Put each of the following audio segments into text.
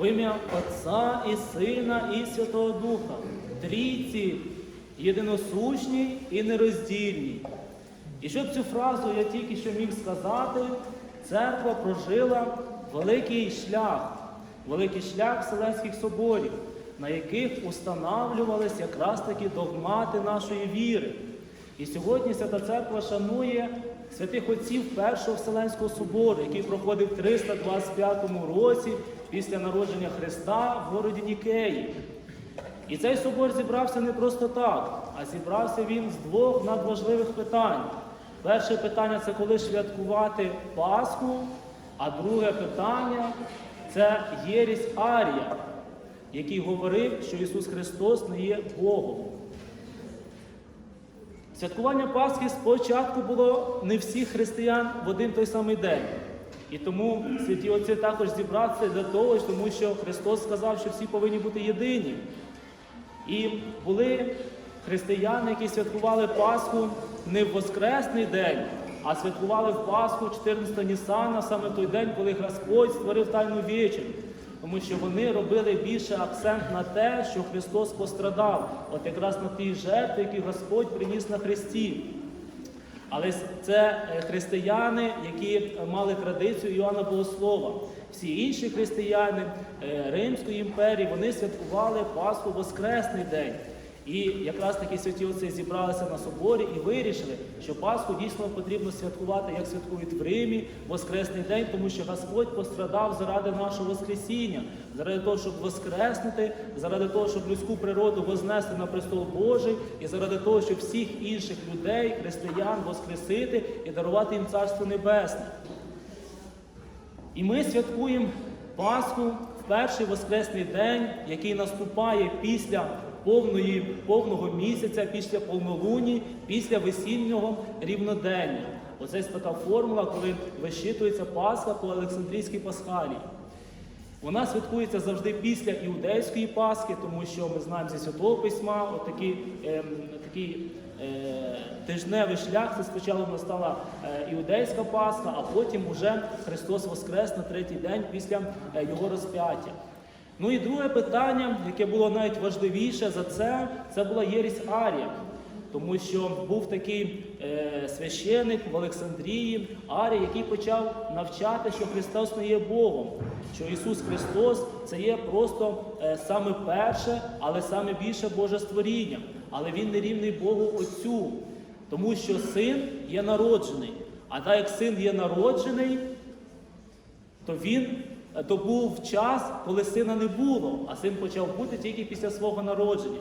в ім'я Отця і Сина, і Святого Духа, трійці, єдиносущній і нероздільній. І щоб цю фразу я тільки що міг сказати, церква прожила великий шлях, великий шлях Вселенських соборів, на яких устанавлювалися якраз таки догмати нашої віри. І сьогодні Свята Церква шанує святих отців Першого Вселенського собору, який проходив в 325 році після народження Христа в городі Нікеї. І цей собор зібрався не просто так, а зібрався він з двох надважливих питань. Перше питання це коли святкувати Пасху, а друге питання це єрість Арія, який говорив, що Ісус Христос не є Богом. Святкування Пасхи спочатку було не всіх християн в один той самий день. І тому святі отці також зібратися для того, тому що Христос сказав, що всі повинні бути єдині. І були християни, які святкували Пасху не в Воскресний день, а святкували в Пасху 14 Нісана, саме той день, коли Господь створив Тайну вечір. Тому що вони робили більше акцент на те, що Христос пострадав, от якраз на тій жертві, які Господь приніс на Христі. Але це е, християни, які мали традицію Йоанна Богослова. Всі інші християни е, Римської імперії вони святкували Пасху Воскресний день. І якраз такі святі отці зібралися на соборі і вирішили, що Пасху дійсно потрібно святкувати, як святкують в Римі, Воскресний день, тому що Господь пострадав заради нашого Воскресіння, заради того, щоб воскреснути, заради того, щоб людську природу вознести на престол Божий, і заради того, щоб всіх інших людей, християн, воскресити і дарувати їм Царство Небесне. І ми святкуємо Пасху в перший воскресний день, який наступає після повної, повного місяця, після повнолуні, після весільного рівнодення. Оце є така формула, коли вищитується Пасха по Олександрійській Пасхалії. Вона святкується завжди після іудейської Пасхи, тому що ми знаємо зі Святого Письма, от ем, такий е, тижневий шлях. Це спочатку настала е, іудейська Пасха, а потім уже Христос Воскрес на третій день після е, Його розп'яття. Ну і друге питання, яке було навіть важливіше за це, це була єрість Арія. Тому що був такий е, священик в Олександрії, Арій, який почав навчати, що Христос не є Богом, що Ісус Христос це є просто е, саме перше, але саме більше Боже створіння. Але Він не рівний Богу Отцю, тому що син є народжений. А так як син є народжений, то він то був час, коли сина не було, а син почав бути тільки після свого народження.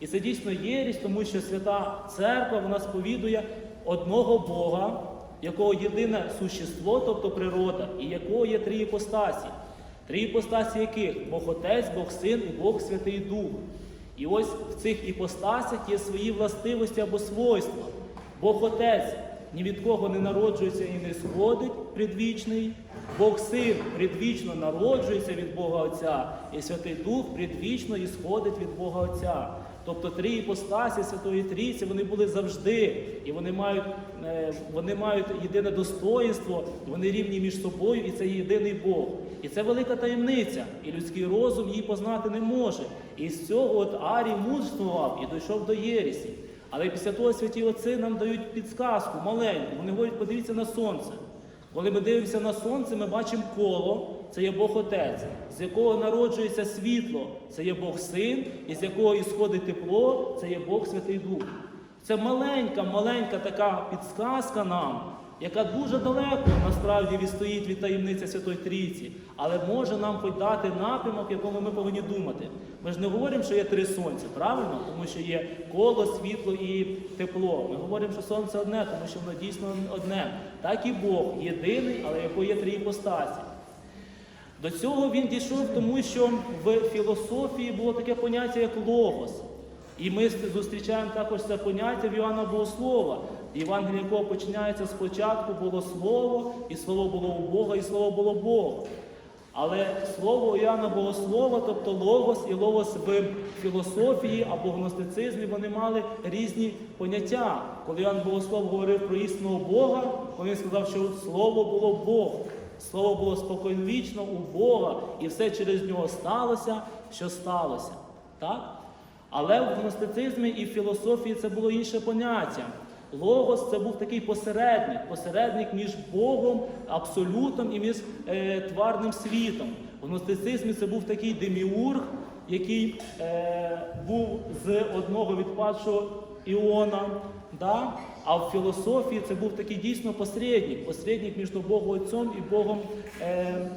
І це дійсно єрість, тому що свята церква вона сповідує одного Бога, якого єдине существо, тобто природа, і якого є три іпостасі. Три іпостасі яких? Бог Отець, Бог Син і Бог Святий Дух. І ось в цих іпостасях є свої властивості або свойства. Бог Отець ні від кого не народжується і не сходить предвічний. Бог Син предвічно народжується від Бога Отця, і Святий Дух предвічно і сходить від Бога Отця. Тобто три іпостасі Святої Трійці вони були завжди, і вони мають, е, вони мають єдине достоїнство, вони рівні між собою, і це єдиний Бог. І це велика таємниця, і людський розум її познати не може. І з цього от Арій мужествував і дійшов до Єрісі. Але після того святі отці нам дають підсказку маленьку. Вони говорять, подивіться на сонце. Коли ми дивимося на сонце, ми бачимо коло, це є Бог Отець, з якого народжується світло, це є Бог Син, і з якого ісходить тепло, це є Бог Святий Дух. Це маленька, маленька така підсказка нам, яка дуже далеко насправді відстоїть від таємниці Святої Трійці, але може нам дати напрямок, в якому ми повинні думати. Ми ж не говоримо, що є три сонця, правильно? Тому що є коло, світло і тепло. Ми говоримо, що сонце одне, тому що воно дійсно одне. Так і Бог єдиний, але якої є три іпостасі. До цього він дійшов, тому що в філософії було таке поняття, як логос. І ми зустрічаємо також це поняття в Івана Богослова. Євангеліє якого починається спочатку було слово, і слово було у Бога, і слово було Бога. Але слово Іоанна Богослова, тобто логос і логос в філософії або гностицизмі, вони мали різні поняття. Коли Іоанн Богослов говорив про істинного Бога, коли він сказав, що слово було Бог. Слово було споконвічно у Бога, і все через нього сталося, що сталося. Так? Але в гностицизмі і в філософії це було інше поняття. Логос це був такий посередник, посередник між Богом, абсолютом і між е, тварним світом. В гностицизмі це був такий деміург, який е, був з одного відпадшого іона. Да? А в філософії це був такий дійсно посередник, посередник між Богом Отцем і Богом е,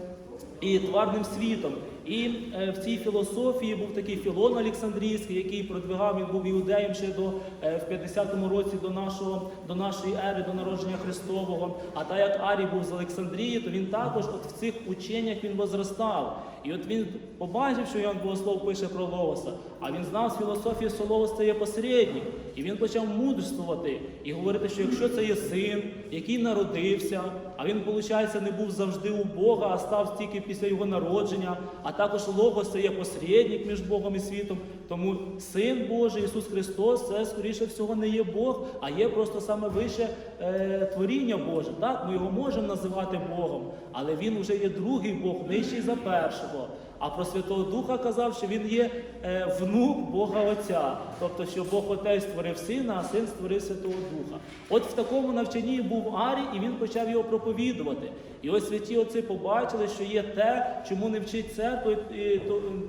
і тварним світом. І е, в цій філософії був такий Філон Олександрійський, який продвигав, він був іудеєм ще до, е, в 50-му році до, нашого, до нашої ери, до народження Христового. А так як Арій був з Олександрії, то він також от в цих ученнях він возростав. І от він побачив, що Іоанн Богослов пише про Логоса, а він знав з філософії, що Логос це є посередник. І він почав мудрствувати і говорити, що якщо це є син, який народився, а він, виходить, не був завжди у Бога, а став тільки після його народження, а також Логос це є посередник між Богом і світом. Тому Син Божий Ісус Христос, це скоріше всього не є Бог, а є просто саме вище е, творіння Боже. Так, ми його можемо називати Богом, але він вже є другий Бог, нижчий за першого. А про Святого Духа казав, що він є е, внук Бога Отця, тобто, що Бог Отець створив сина, а син створив Святого Духа. От в такому навчанні був Арій, і він почав його проповідувати. І ось святі отці побачили, що є те, чому не вчить церква, і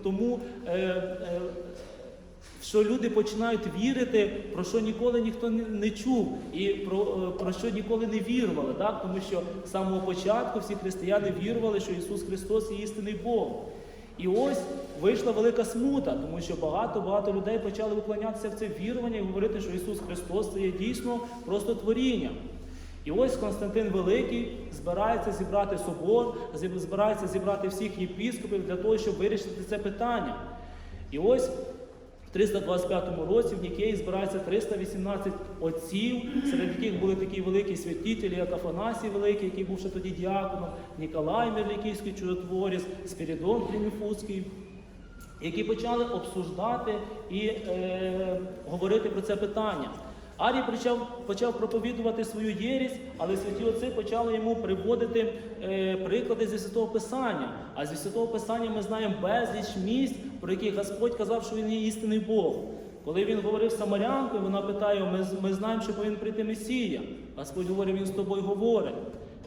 тому. Е, е, що люди починають вірити, про що ніколи ніхто не, чув, і про, про що ніколи не вірували. Так? Тому що з самого початку всі християни вірували, що Ісус Христос є істинний Бог. І ось вийшла велика смута, тому що багато-багато людей почали уклонятися в це вірування і говорити, що Ісус Христос це є дійсно просто творіння. І ось Константин Великий збирається зібрати собор, збирається зібрати всіх єпіскопів для того, щоб вирішити це питання. І ось в 325 році в Нікеї збирається 318 отців, серед яких були такі великі святітелі, як Афанасій Великий, який був ще тоді діаконом, Ніколай Мерлікійський чудотворець, Спірідон Пліміфуцький, які почали обсуждати і е, говорити про це питання. Арій почав, почав проповідувати свою єрість, але святі отці почали йому приводити е, приклади зі святого Писання. А зі святого Писання ми знаємо безліч місць, про які Господь казав, що він є істинний Бог. Коли він говорив Самарянкою, вона питає: ми, ми знаємо, що повинен прийти Месія. Господь говорить, він з тобою говорить.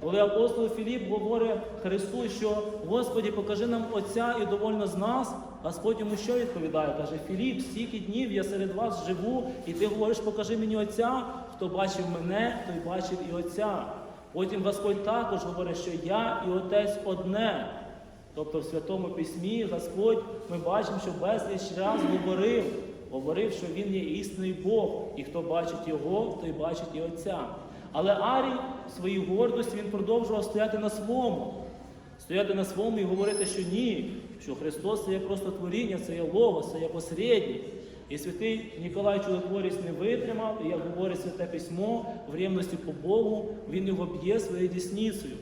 Коли апостол Філіп говорить Христу, що Господі, покажи нам Отця і довольно з нас, Господь йому що відповідає? Каже, Філіп, стільки днів я серед вас живу, і ти говориш, покажи мені Отця, хто бачив мене, той бачив і Отця. Потім Господь також говорить, що я і Отець одне. Тобто в Святому Письмі Господь ми бачимо, що безліч раз говорив, говорив, що Він є істинний Бог, і хто бачить Його, той бачить і Отця. Але Арій в своїй гордості він продовжував стояти на своєму, стояти на своєму і говорити, що ні, що Христос це є просто творіння, це є Логос, це є посередній. І святий Ніколай Чудотворець не витримав, і як говорить святе письмо, в рівності по Богу, він його б'є своєю дісницею.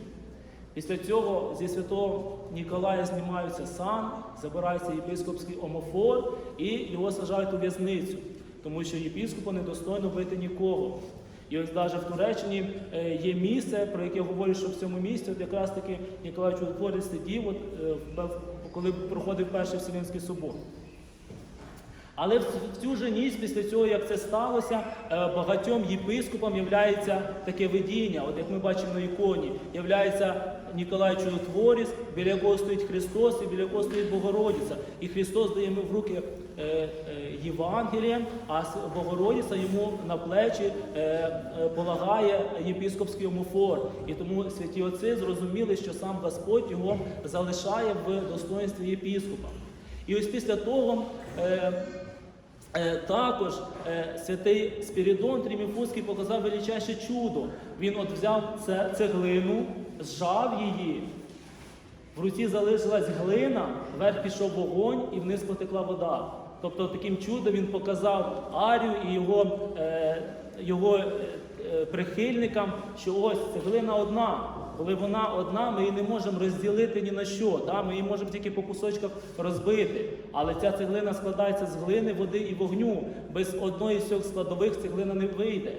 Після цього зі святого Ніколая знімаються сан, забирається єпископський омофор і його сажають у в'язницю, тому що єпископу недостойно бити нікого. І ось навіть в Туреччині е, є місце, про яке говорять, що в цьому місці от якраз таки Ніколай Чудотворець сидів, от, е, коли проходив перший Вселенський собор. Але в цю же ніч, після цього, як це сталося, е, багатьом єпископам являється таке видіння. От як ми бачимо на іконі, являється Ніколай Чудотворець, біля якого стоїть Христос і біля якого стоїть Богородиця. І Христос дає в руки Євангелієм, а Богородиця йому на плечі е, е, полагає єпископський омофор. І тому святі отці зрозуміли, що сам Господь його залишає в достоинстві єпископа. І ось після того е, е, також е, святий Спірідон Тріміфузький показав величайше чудо. Він от взяв це, цеглину, зжав її, в руці залишилась глина, вверх пішов вогонь і вниз потекла вода. Тобто таким чудом він показав Арію і його, е, його е, прихильникам, що ось цеглина одна. Коли вона одна, ми її не можемо розділити ні на що. Да? Ми її можемо тільки по кусочках розбити. Але ця цеглина складається з глини, води і вогню. Без одної з цих складових цеглина не вийде.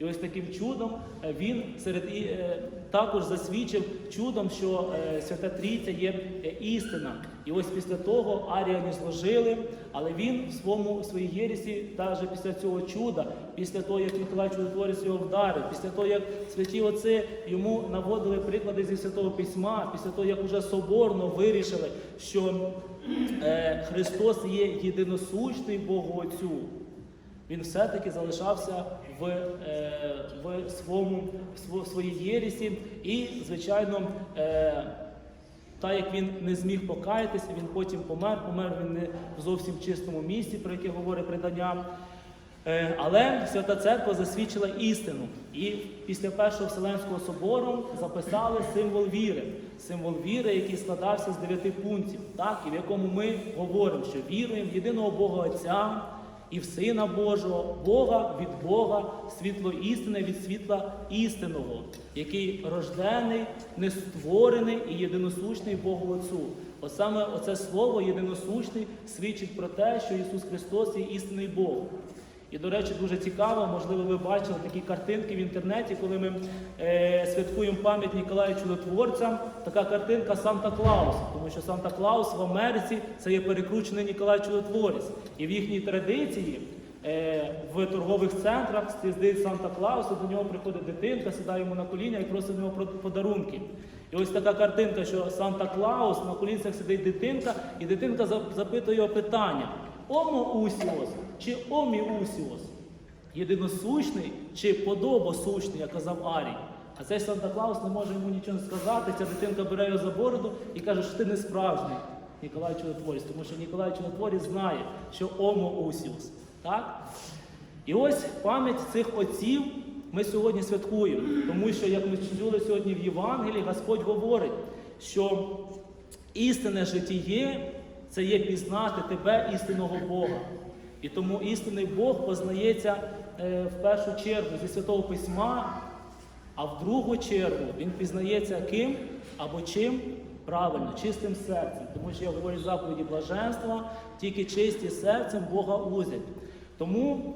І ось таким чудом е, він серед і е, також засвідчив чудом, що е, Свята Трійця є істина. І ось після того аріяні зложили, але він в своєму своїй єресі, навіть після цього чуда, після того, як Миколай Чудотворець його вдарив, після того, як святі отці йому наводили приклади зі святого письма, після того, як уже соборно вирішили, що е, Христос є єдиносущний Богу Отцю, він все-таки залишався в, е, в своєму в своїй єресі і, звичайно, е, так як він не зміг покаятися, він потім помер, помер він не в зовсім чистому місці, про яке говорить предання. Е, Але Свята Церква засвідчила істину. І після Першого Вселенського собору записали символ віри. Символ віри, який складався з дев'яти пунктів, так, і в якому ми говоримо, що віруємо єдиного Бога Отця і в Сина Божого, Бога від Бога, світло істини від світла істинного, який рождений, нестворений і єдиносущний Богу Отцу. От саме оце слово єдиносущний свідчить про те, що Ісус Христос є істинний Бог. І, до речі, дуже цікаво, можливо, ви бачили такі картинки в інтернеті, коли ми е, святкуємо пам'ять Ніколая Чудотворця. Така картинка Санта Клаус, тому що Санта Клаус в Америці це є перекручений Ніколай Чудотворець. І в їхній традиції е, в торгових центрах стіздить Санта Клаус, і до нього приходить дитинка, сідає йому на коліна і просить в нього подарунки. І ось така картинка, що Санта Клаус на колінцях сидить дитинка, і дитинка запитує його питання: Омо Усіос чи Омі Усіос? Єдиносущний чи подобосущний, як казав Арій. А цей Санта Клаус не може йому нічого сказати. Ця дитинка бере його за бороду і каже, що ти не справжній Ніколай Чудотворець, тому що Ніколай Чудотворець знає, що Омо Усіос. Так? І ось пам'ять цих отців ми сьогодні святкуємо, тому що, як ми чули сьогодні в Євангелії, Господь говорить, що істинне життєє це є пізнати тебе, істинного Бога. І тому істинний Бог познається е, в першу чергу зі Святого Письма, а в другу чергу він пізнається ким або чим правильно, чистим серцем. Тому що я говорю заповіді блаженства, тільки чисті серцем Бога узять. Тому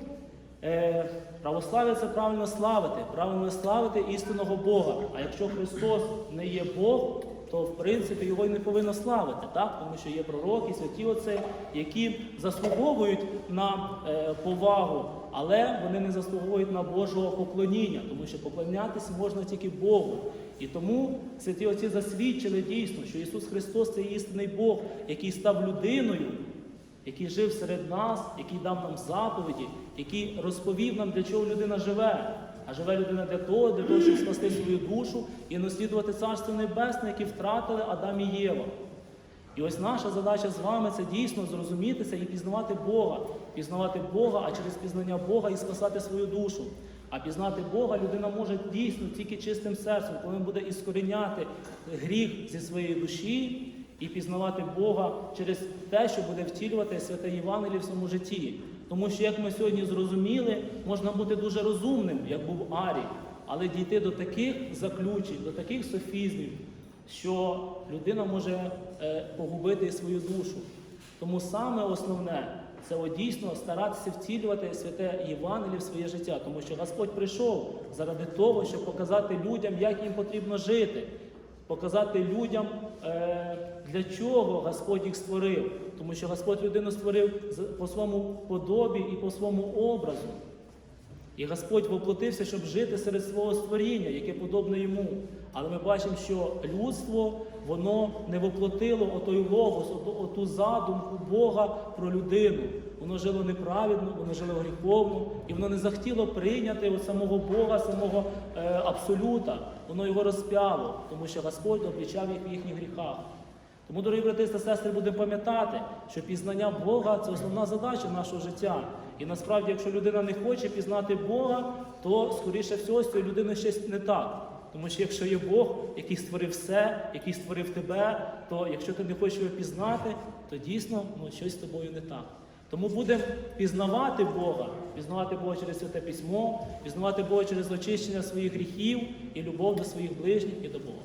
е, православ'я це правильно славити, правильно славити істинного Бога. А якщо Христос не є Бог, то в принципі його й не повинно славити, так? тому що є пророки, святі отці, які заслуговують на е, повагу, але вони не заслуговують на Божого поклоніння, тому що поклонятися можна тільки Богу. І тому святі отці засвідчили дійсно, що Ісус Христос це істинний Бог, який став людиною, який жив серед нас, який дав нам заповіді, який розповів нам, для чого людина живе. А живе людина для того, для того, щоб спасти свою душу і наслідувати Царство Небесне, яке втратили Адам і Єва. І ось наша задача з вами це дійсно зрозумітися і пізнавати Бога, пізнавати Бога, а через пізнання Бога і спасати свою душу. А пізнати Бога людина може дійсно тільки чистим серцем, коли він буде іскоріняти гріх зі своєї душі і пізнавати Бога через те, що буде втілювати святе Євангеліє в своєму житті. Тому що, як ми сьогодні зрозуміли, можна бути дуже розумним, як був Арій, але дійти до таких заключень, до таких софізмів, що людина може е, погубити свою душу. Тому саме основне це от дійсно старатися втілювати святе Євангеліє в своє життя, тому що Господь прийшов заради того, щоб показати людям, як їм потрібно жити, показати людям, е, для чого Господь їх створив, тому що Господь людину створив по своєму подобі і по своєму образу. І Господь воплотився, щоб жити серед свого створіння, яке подобне йому. Але ми бачимо, що людство воно не воплотило отой логос, оту, задумку Бога про людину. Воно жило неправедно, воно жило гріховно, і воно не захотіло прийняти от самого Бога, самого е, абсолюта. Воно його розп'яло, тому що Господь облічав їх в їхніх гріхах. Тому, дорогі брати та сестри, будемо пам'ятати, що пізнання Бога це основна задача нашого життя. І насправді, якщо людина не хоче пізнати Бога, то скоріше всього з цією людиною щось не так. Тому що якщо є Бог, який створив все, який створив тебе, то якщо ти не хочеш його пізнати, то дійсно ну, щось з тобою не так. Тому будемо пізнавати Бога, пізнавати Бога через святе письмо, пізнавати Бога через очищення своїх гріхів і любов до своїх ближніх і до Бога.